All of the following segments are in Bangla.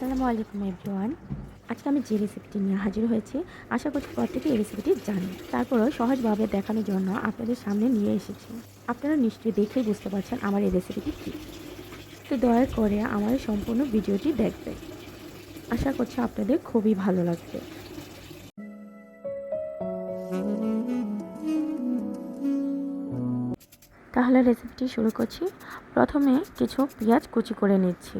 আসসালামু আলাইকুম এভরিওয়ান। আজকে আমি যে রেসিপিটি নিয়ে হাজির হয়েছি, আশা করছি প্রত্যেকে এই রেসিপিটি জানেন। তারপরেও সহজভাবে দেখানোর জন্য আপনাদের সামনে নিয়ে এসেছি। আপনারা নিশ্চয়ই দেখেই বুঝতে পারছেন আমার এই রেসিপিটি কী। তো দয়া করে আমার সম্পূর্ণ ভিডিওটি দেখবে আশা করছি আপনাদের খুবই ভালো লাগবে। তাহলে রেসিপিটি শুরু করছি। প্রথমে কিছু পেঁয়াজ কুচি করে নিচ্ছি।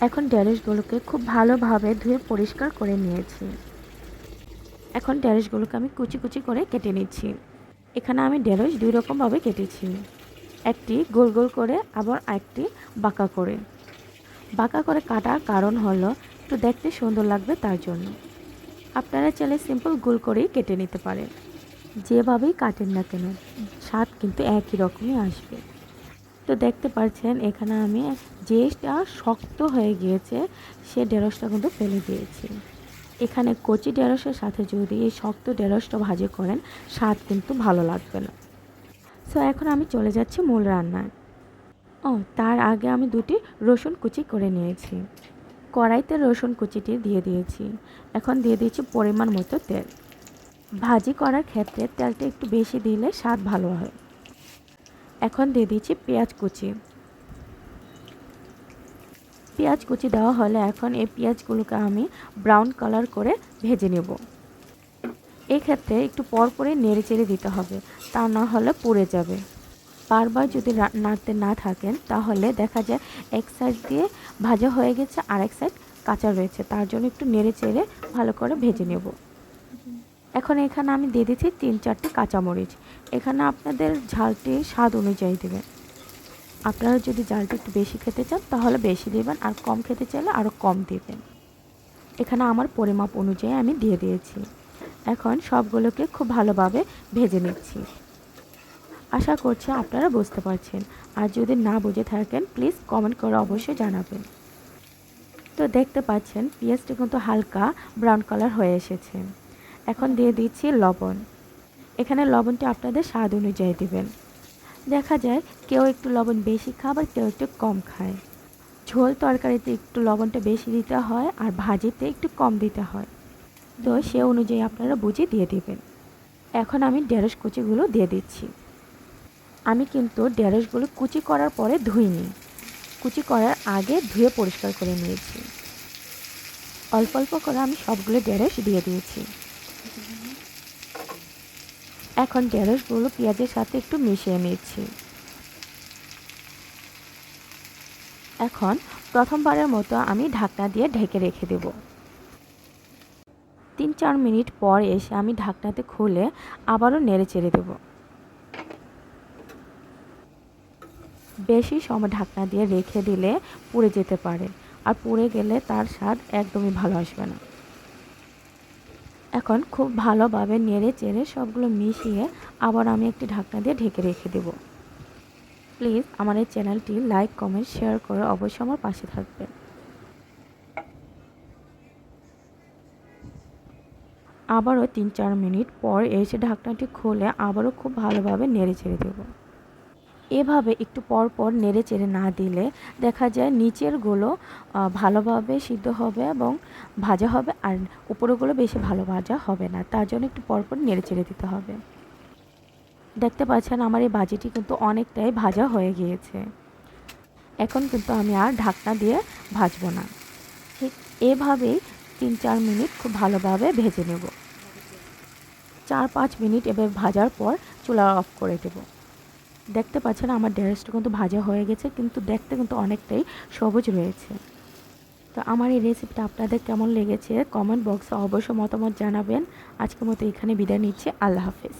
এখন ড্যারেসগুলোকে খুব ভালোভাবে ধুয়ে পরিষ্কার করে নিয়েছি। এখন ড্যারেসগুলোকে আমি কুচি কুচি করে কেটে নিচ্ছি। এখানে আমি ড্যারেস দুই রকমভাবে কেটেছি। একটি গোল গোল করে, আবার একটি বাঁকা করে। বাঁকা করে কাটার কারণ হলো, একটু দেখতে সুন্দর লাগবে তার জন্য। আপনারা চাইলে সিম্পল গোল করেই কেটে নিতে পারেন। যেভাবেই কাটেন না কেন, স্বাদ কিন্তু একই রকমই আসবে। তো দেখতে পাচ্ছেন এখানে আমি যেটা শক্ত হয়ে গিয়েছে, সে ঢেঁড়সটা কিন্তু ফেলে দিয়েছি। এখানে কচি ঢেঁড়সের সাথে যদি এই শক্ত ঢেঁড়সটা ভাজি করেন, স্বাদ কিন্তু ভালো লাগবে না। সো এখন আমি চলে যাচ্ছি মূল রান্নায়। ও, তার আগে আমি দুটি রসুন কুচি করে নিয়েছি। কড়াইতে রসুন কুচিটি দিয়ে দিয়েছি। এখন দিয়ে দিয়েছি পরিমাণ মতো তেল। ভাজি করার ক্ষেত্রে তেলটা একটু বেশি দিলে স্বাদ ভালো হয়। এখন দিয়ে দিচ্ছি পেঁয়াজ কুচি। পেঁয়াজ কুচি দেওয়া হলে এখন এই পেঁয়াজগুলোকে আমি ব্রাউন কালার করে ভেজে নেব। এক্ষেত্রে একটু পর পরে নেড়ে চেড়ে দিতে হবে, তা না হলে পুড়ে যাবে। বারবার যদি নাড়তে না থাকেন, তাহলে দেখা যায় এক সাইড দিয়ে ভাজা হয়ে গেছে আর এক সাইড কাঁচা রয়েছে, তার জন্য একটু নেড়ে চেড়ে ভালো করে ভেজে নেব। এখন এখানে আমি দিয়ে দিচ্ছি তিন চারটি কাঁচামরিচ। এখানে আপনাদের ঝালটি স্বাদ অনুযায়ী দেবেন। আপনারা যদি ঝালটা একটু বেশি খেতে চান, তাহলে বেশি দেবেন, আর কম খেতে চাইলে আরও কম দেবেন। এখানে আমার পরিমাপ অনুযায়ী আমি দিয়ে দিয়েছি। এখন সবগুলোকে খুব ভালোভাবে ভেজে নিচ্ছি। আশা করছি আপনারা বুঝতে পারছেন। আর যদি না বুঝে থাকেন, প্লিজ কমেন্ট করে অবশ্যই জানাবেন। তো দেখতে পাচ্ছেন, পেঁয়াজটি কিন্তু হালকা ব্রাউন কালার হয়ে এসেছে। এখন দিয়ে দিচ্ছি লবণ। এখানে লবণটি আপনাদের স্বাদ অনুযায়ী দেবেন। দেখা যায় কেউ একটু লবণ বেশি খায় কেউ একটু কম খায়। ঝোল তরকারিতে একটু লবণটা বেশি দিতে হয় আর ভাজিতে একটু কম দিতে হয়। তো সে অনুযায়ী আপনারা বুঝে দিয়ে দিবেন। এখন আমি ঢেঁড়স কুচিগুলো দিয়ে দিচ্ছি। আমি কিন্তু ঢেঁড়সগুলো কুচি করার পরে ধুইনি। কুচি করার আগে ধুয়ে পরিষ্কার করে নিয়েছি। অল্প অল্প করে আমি সবগুলো ঢেঁড়স দিয়ে দিয়েছি। এখন ঢেঁড়সগুলো পেঁয়াজের সাথে একটু মিশিয়ে নিচ্ছি। এখন প্রথমবারের মতো আমি ঢাকনা দিয়ে ঢেকে রেখে দেব। তিন চার মিনিট পর এসে আমি ঢাকনাতে খুলে আবারও নেড়ে চেড়ে দেব। বেশি সময় ঢাকনা দিয়ে রেখে দিলে পুড়ে যেতে পারে, আর পুড়ে গেলে তার স্বাদ একদমই ভালো আসবে না। এখন খুব ভালোভাবে নেড়ে চেড়ে সবগুলো মিশিয়ে আবার আমি একটি ঢাকনা দিয়ে ঢেকে রেখে দেব। প্লিজ আমার এই চ্যানেলটি লাইক, কমেন্ট, শেয়ার করে অবশ্যই আমার পাশে থাকবেন। আবারও তিন চার মিনিট পর এসে ঢাকনাটি খুলে আবারও খুব ভালোভাবে নেড়ে ছেড়ে দেবো। এভাবে একটু পর পর নেড়ে চেড়ে না দিলে দেখা যায় নিচেরগুলো ভালোভাবে সিদ্ধ হবে এবং ভাজা হবে আর উপরেগুলো বেশি ভালো ভাজা হবে না। তার জন্য একটু পর পর নেড়ে চেড়ে দিতে হবে। দেখতে পাচ্ছেন আমার এই ভাজিটি কিন্তু অনেকটাই ভাজা হয়ে গিয়েছে। এখন কিন্তু আমি আর ঢাকনা দিয়ে ভাজবো না। ঠিক এভাবেই তিন চার মিনিট খুব ভালোভাবে ভেজে নেব। চার পাঁচ মিনিট এবার ভাজার পর চুলা অফ করে দেবো। দেখতে পাচ্ছেন আমার ঢেঁড়সটা কিন্তু ভাজা হয়ে গেছে, কিন্তু দেখতে কিন্তু অনেকটাই সবুজ রয়েছে। তো আমার এই রেসিপিটা আপনাদের কেমন লেগেছে? কমেন্ট বক্সে অবশ্যই মতামত জানাবেন। আজকের মতো এখানে বিদায় নিচ্ছি। আল্লাহ হাফেজ।